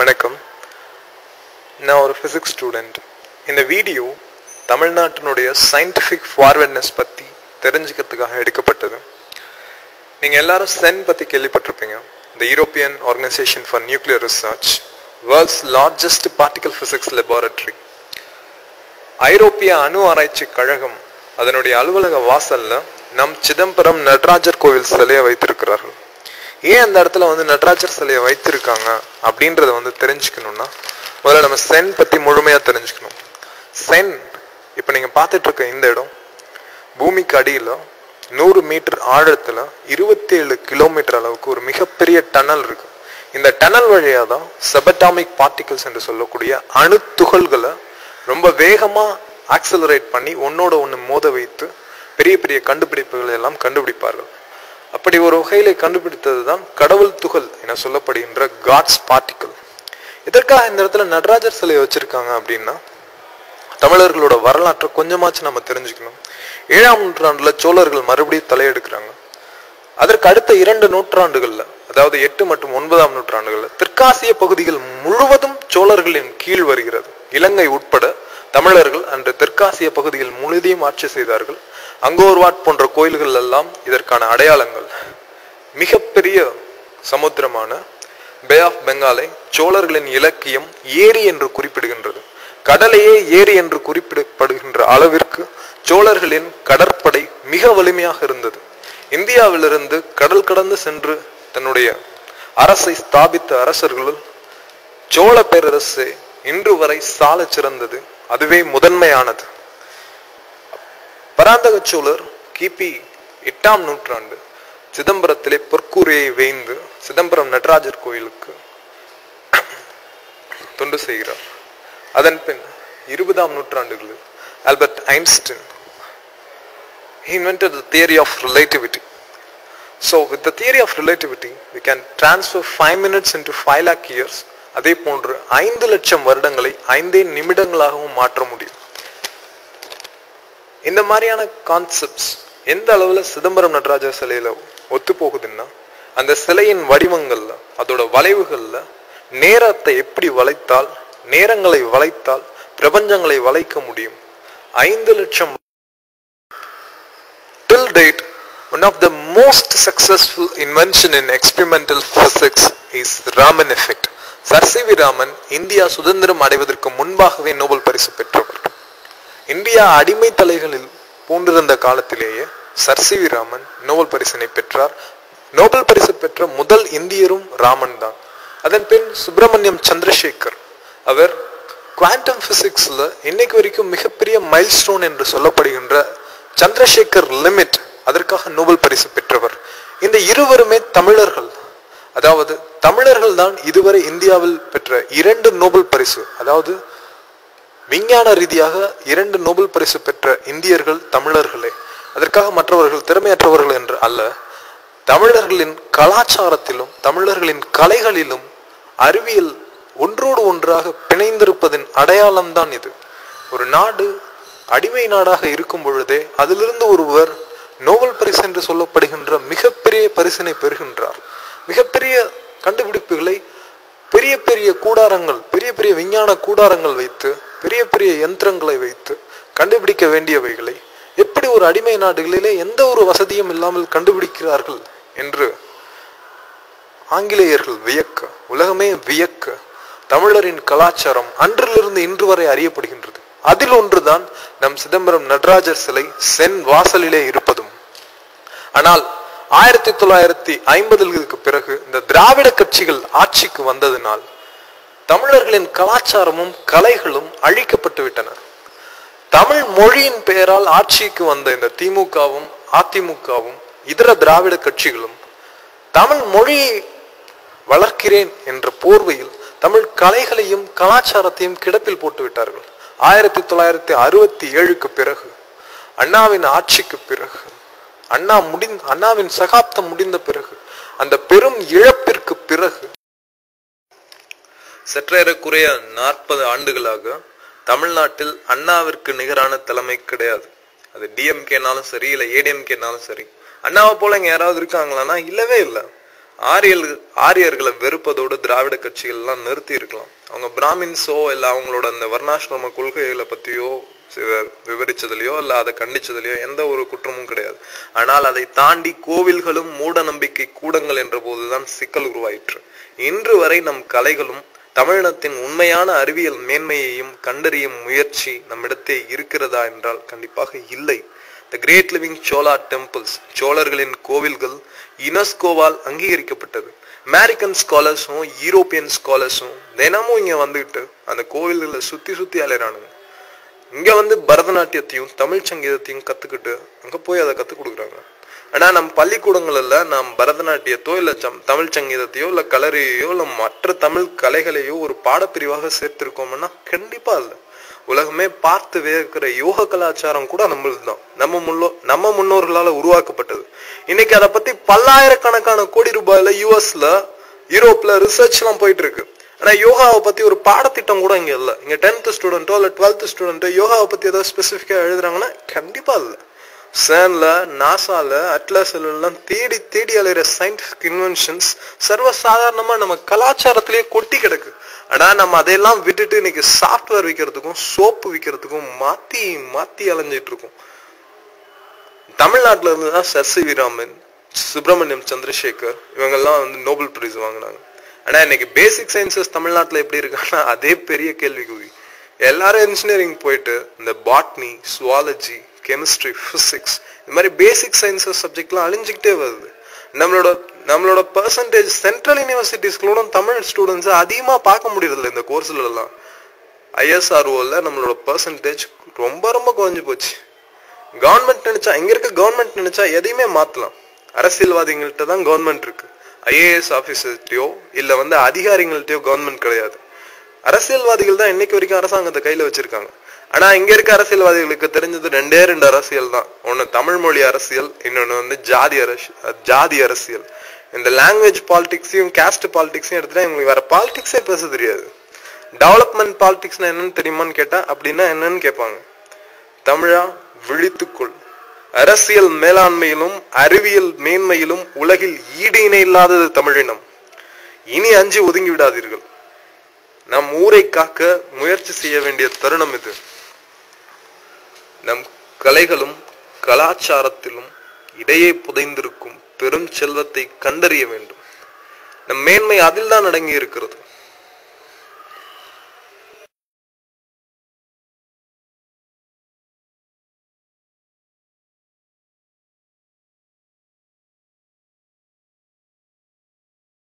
வணக்கம். நான் ஒரு ஃபிசிக்ஸ் ஸ்டூடெண்ட் இந்த வீடியோ தமிழ்நாட்டினுடைய சயின்டிஃபிக் ஃபார்வர்ட்னஸ் பற்றி தெரிஞ்சுக்கிறதுக்காக எடுக்கப்பட்டது. நீங்கள் எல்லாரும் சென் பற்றி கேள்விப்பட்டிருப்பீங்க. The European organisation for nuclear research world's largest particle physics laboratory ஐரோப்பிய அணு ஆராய்ச்சி கழகம் அதனுடைய அலுவலக வாசல்ல நம் சிதம்பரம் நடராஜர் கோவில் சிலையை வைத்திருக்கிறார்கள். ஏன் அந்த இடத்துல வந்து நடராஜர் சிலையை வைத்திருக்காங்க அப்படின்றத வந்து தெரிஞ்சுக்கணும்னா முதல்ல நம்ம சென் பத்தி முழுமையா தெரிஞ்சுக்கணும். சென் இப்ப நீங்க பார்த்துட்டு இருக்க இந்த இடம் பூமிக்கு அடியில நூறு மீட்டர் ஆழத்துல இருபத்தி ஏழு கிலோமீட்டர் அளவுக்கு ஒரு மிகப்பெரிய டனல் இருக்கு. இந்த டனல் வழியா தான் செபட்டாமிக் பார்ட்டிகல்ஸ் என்று சொல்லக்கூடிய அணு துகள்களை ரொம்ப வேகமா ஆக்சலரேட் பண்ணி ஒன்னோட ஒன்று மோத வைத்து பெரிய பெரிய கண்டுபிடிப்புகளை எல்லாம் கண்டுபிடிப்பார்கள். அப்படி ஒரு வகையில கண்டுபிடித்தது தான் கடவுள் துகள் என சொல்லப்படுகின்ற காட்ஸ் பார்ட்டிக்கல் இதற்காக இந்த இடத்துல நடராஜர் சிலையை வச்சிருக்காங்க அப்படின்னா தமிழர்களோட வரலாற்றை கொஞ்சமாச்சும் நம்ம தெரிஞ்சுக்கணும். ஏழாம் நூற்றாண்டுல சோழர்கள் மறுபடியும் தலையெடுக்கிறாங்க. அதற்கு அடுத்த இரண்டு நூற்றாண்டுகள்ல அதாவது எட்டு மற்றும் ஒன்பதாம் நூற்றாண்டுகள்ல தெற்காசிய பகுதிகள் முழுவதும் சோழர்களின் கீழ் வருகிறது. இலங்கை உட்பட தமிழர்கள் அன்று தெற்காசிய பகுதியில் முழுதையும் ஆட்சி செய்தார்கள். அங்கோர்வாட் போன்ற கோயில்கள் எல்லாம் இதற்கான அடையாளங்கள். மிகப்பெரிய சமுத்திரமான பே ஆஃப் பெங்காலை சோழர்களின் இலக்கியம் ஏரி என்று குறிப்பிடுகின்றது. கடலையே ஏரி என்று குறிப்பிடப்படுகின்ற அளவிற்கு சோழர்களின் கடற்படை மிக வலிமையாக இருந்தது. இந்தியாவிலிருந்து கடல் கடந்து சென்று தன்னுடைய அரசை ஸ்தாபித்த அரசர்களுள் சோழ பேரரசு இன்று வரை சால சிறந்தது அதுவே முதன்மையானது. பராந்தக சோழர் கிபி எட்டாம் நூற்றாண்டு சிதம்பரத்திலே பொற்கூரையை வேய்ந்து சிதம்பரம் நடராஜர் கோயிலுக்கு தொண்டு செய்கிறார். அதன் பின் இருபதாம் நூற்றாண்டுகளில் Albert Einstein he invented the theory of relativity. So with the theory of relativity we can transfer 5 minutes into 5 lakh years. அதே போன்று ஐந்து லட்சம் வருடங்களை ஐந்தே நிமிடங்களாகவும் மாற்ற முடியும். இந்த மாதிரியான கான்செப்ட்ஸ் எந்த அளவில் சிதம்பரம் நடராஜா சிலையில் ஒத்து போகுதுன்னா அந்த சிலையின் வடிவங்களில் அதோட வளைவுகளில் நேரத்தை எப்படி வளைத்தால் நேரங்களை வளைத்தால் பிரபஞ்சங்களை வளைக்க முடியும்? ஐந்து லட்சம் till date one of the most successful invention in experimental physics is Raman effect sir C V Raman India சுதந்திரம் அடைவதற்கு முன்பாகவே நோபல் பரிசு பெற்றவர். இந்தியா அடிமை தலைகளில் பூண்டிருந்த காலத்திலேயே sir C V Raman Nobel பரிசினை பெற்றார். நோபல் பரிசு பெற்ற முதல் இந்தியரும் ராமன் தான். அதன் பின் சுப்பிரமணியம் சந்திரசேகர். அவர் குவாண்டம் பிசிக்ஸ்ல இன்னைக்கு வரைக்கும் மிகப்பெரிய மைல்ஸ்டோன் என்று சொல்லப்படுகின்ற சந்திரசேகர் லிமிட் அதற்காக நோபல் பரிசு பெற்றவர். இந்த இருவருமே தமிழர்கள். அதாவது தமிழர்கள் தான் இதுவரை இந்தியாவில் பெற்ற இரண்டு நோபல் பரிசு. அதாவது விஞ்ஞான ரீதியாக இரண்டு நோபல் பரிசு பெற்ற இந்தியர்கள் தமிழர்களே. அதற்காக மற்றவர்கள் திறமையற்றவர்கள் என்று அல்ல. தமிழர்களின் கலாச்சாரத்திலும் தமிழர்களின் கலைகளிலும் அறிவியல் ஒன்றோடு ஒன்றாக பிணைந்திருப்பதின் அடையாளம்தான் இது. ஒரு நாடு அடிமை நாடாக இருக்கும் பொழுதே அதிலிருந்து ஒருவர் நோபல் பரிசு என்று சொல்லப்படுகின்ற மிகப்பெரிய பரிசினை பெறுகின்றார். மிகப்பெரிய கண்டுபிடிப்புகளை பெரிய பெரிய கூடாரங்கள் பெரிய பெரிய விஞ்ஞான கூடாரங்கள் வைத்து பெரிய பெரிய யந்திரங்களை வைத்து கண்டுபிடிக்க வேண்டியவைகளை எப்படி ஒரு அடிமை நாடுகளிலே எந்த ஒரு வசதியும் இல்லாமல் கண்டுபிடிக்கிறார்கள் என்று ஆங்கிலேயர்கள் வியக்க உலகமே வியக்க தமிழரின் கலாச்சாரம் அன்றிலிருந்து இன்று வரை அறியப்படுகின்றது. அதில் ஒன்றுதான் நம் சிதம்பரம் நடராஜர் சிலை சென் வாசலிலே இருப்பதும். ஆனால் ஆயிரத்தி தொள்ளாயிரத்தி ஐம்பதுகளுக்கு பிறகு இந்த திராவிட கட்சிகள் ஆட்சிக்கு வந்ததினால் தமிழர்களின் கலாச்சாரமும் கலைகளும் அழிக்கப்பட்டு விட்டன தமிழ் மொழியின் பெயரால் ஆட்சிக்கு வந்த இந்த திமுகவும் அதிமுகவும் இதர திராவிட கட்சிகளும் தமிழ் மொழியை வளர்க்கிறேன் என்ற போர்வையில் தமிழ் கலைகளையும் கலாச்சாரத்தையும் கிடப்பில் போட்டு விட்டார்கள் ஆயிரத்தி தொள்ளாயிரத்தி அறுபத்தி ஏழுக்கு பிறகு அண்ணாவின் ஆட்சிக்கு பிறகு அண்ணா முடிந் அண்ணாவின் சகாப்தம் முடிந்த பிறகு அந்த பெரும் இழப்பிற்கு பிறகு சற்றேறக்குறைய நாற்பது ஆண்டுகளாக தமிழ்நாட்டில் அண்ணாவிற்கு நிகரான தலைமை கிடையாது. அது டிஎம்கேனாலும் சரி இல்லை ஏடிஎம்கேனாலும் சரி. அண்ணாவை போல இங்கே யாராவது இருக்காங்களான்னா இல்லவே இல்லை. ஆரியல் ஆரியர்களை வெறுப்பதோடு திராவிட கட்சிகள்லாம் நிறுத்தி இருக்கலாம். அவங்க பிராமின்ஸோ இல்லை அவங்களோட அந்த வர்ணாசிரம கொள்கைகளை பற்றியோ விவரிச்சதுலையோ இல்லை அதை கண்டிச்சதுலையோ எந்த ஒரு குற்றமும் கிடையாது. ஆனால் அதை தாண்டி கோவில்களும் மூட நம்பிக்கை கூடங்கள் என்ற போதுதான் சிக்கல் உருவாயிற்று. இன்று வரை நம் கலைகளும் தமிழினத்தின் உண்மையான அறிவியல் மேன்மையையும் கண்டறியும் முயற்சி நம்மிடத்தே இருக்கிறதா என்றால் கண்டிப்பாக இல்லை. The great living Chola temples சோழர்களின் கோவில்கள் யுனெஸ்கோவால் அங்கீகரிக்கப்பட்டது. அமெரிக்கன் ஸ்காலர்ஸும் யூரோப்பியன் ஸ்காலர்ஸும் தினமும் இங்கே வந்துகிட்டு அந்த கோவில்களை சுற்றி சுற்றி அலையிறானுங்க இங்கே வந்து பரதநாட்டியத்தையும் தமிழ் சங்கீதத்தையும் கற்றுக்கிட்டு அங்கே போய் அதை கற்றுக் கொடுக்குறாங்க. ஆனால் நம் பள்ளிக்கூடங்களில் நாம் பரதநாட்டியத்தோ இல்லை சம்- தமிழ் சங்கீதத்தையோ இல்லை கலரையோ இல்லை மற்ற தமிழ் கலைகளையோ ஒரு பாடப்பிரிவாக சேர்த்திருக்கோம்னா கண்டிப்பாக இல்லை உலகமே பார்த்து வேர்க்கிற யோக கலாச்சாரம் கூட நம்மளுக்கு தான் நம்ம முன்னோ நம்ம முன்னோர்களால் உருவாக்கப்பட்டது. இன்னைக்கு அதை பற்றி பல்லாயிரக்கணக்கான கோடி ரூபாயில யூஎஸ்ல யூரோப்பில் ரிசர்ச்லாம் போயிட்டு இருக்கு ஆனால் யோகாவை பற்றி ஒரு பாடத்திட்டம் கூட இங்கே இல்லை. இங்கே டென்த்து ஸ்டூடெண்ட்டோ இல்லை டுவெல்த்து ஸ்டூடெண்ட்டோ யோகாவை பற்றி ஏதாவது ஸ்பெசிஃபிக்காக எழுதுறாங்கன்னா கண்டிப்பாக இல்லை. சேன்ல நாசால அட்லாஸ்லாம் தேடி தேடி அலையிற சயின்டிபிக் இன்வென்ஷன்ஸ் சர்வசாதாரணமா நம்ம கலாச்சாரத்திலேயே கொட்டி கிடக்கு. ஆனா நம்ம அதையெல்லாம் விட்டுட்டு இன்னைக்கு சாஃப்ட்வேர் விற்கிறதுக்கும் சோப்பு விற்கிறதுக்கும் மாத்தி மாத்தி அலைஞ்சிட்டு இருக்கோம் தமிழ்நாட்டுல இருந்து தான் சர் சி சுப்பிரமணியம் சந்திரசேகர் இவங்கெல்லாம் வந்து நோபல் பிரைஸ் வாங்கினாங்க. ஆனா இன்னைக்கு பேசிக் சயின்சஸ் தமிழ்நாட்டுல எப்படி இருக்காங்கன்னா அதே பெரிய கேள்விக்குறி. எல்லாரும் இன்ஜினியரிங் போயிட்டு இந்த பாட்னி சுவாலஜி கெமிஸ்ட்ரி பிசிக்ஸ் இந்த மாதிரி பேசிக் சயின்சஸ் சப்ஜெக்ட்லாம் அழிஞ்சுக்கிட்டே வருது. நம்மளோட நம்மளோட பர்சன்டேஜ் சென்ட்ரல் யூனிவர்சிட்டிஸ்களோட தமிழ் ஸ்டூடெண்ட்ஸ் அதிகமா பார்க்க முடியறதில்ல இந்த கோர்ஸ்ல எல்லாம் நம்மளோட பர்சன்டேஜ் ரொம்ப ரொம்ப குறைஞ்சு போச்சு. கவர்மெண்ட் நினைச்சா இங்கே இருக்க கவர்மெண்ட் நினைச்சா எதையுமே மாத்தலாம். அரசியல்வாதிகள்கிட்ட தான் கவர்மெண்ட் இருக்கு. ஐஏஎஸ் ஆஃபீஸர்கிட்டயோ இல்ல வந்து அதிகாரிகள்கிட்டயோ கவர்மெண்ட் கிடையாது. அரசியல்வாதிகள் தான் இன்னைக்கு வரைக்கும் அரசாங்கத்தை கையில வச்சிருக்காங்க. ஆனா இங்க இருக்க அரசியல்வாதிகளுக்கு தெரிஞ்சது ரெண்டே ரெண்டு அரசியல் தான். ஒண்ணு தமிழ் மொழி அரசியல் இன்னொன்னு வந்து ஜாதி அரசியல் ஜாதி அரசியல். இந்த லாங்குவேஜ் பாலிடிக்ஸையும் கேஸ்ட் பாலிடிக்ஸையும் எடுத்துட்டா இவங்களுக்கு வேற பாலிடிக்ஸே பேச தெரியாது. டெவலப்மெண்ட் பாலிடிக்ஸ்னா என்னன்னு தெரியுமான்னு கேட்டா அப்படின்னா என்னன்னு கேட்பாங்க. தமிழா விழித்துக்கொள். அரசியல் மேலாண்மையிலும் அறிவியல் மேன்மையிலும் உலகில் ஈடு இணை இல்லாதது தமிழினம் இனி அஞ்சு ஒதுங்கி விடாதீர்கள். நம் ஊரை காக்க முயற்சி செய்ய வேண்டிய தருணம் இது. நம் கலைகளும் கலாச்சாரத்திலும் இடையே புதைந்திருக்கும் பெரும் செல்வத்தை கண்டறிய வேண்டும். நம் மேன்மை அதில் தான் அடங்கி இருக்கிறது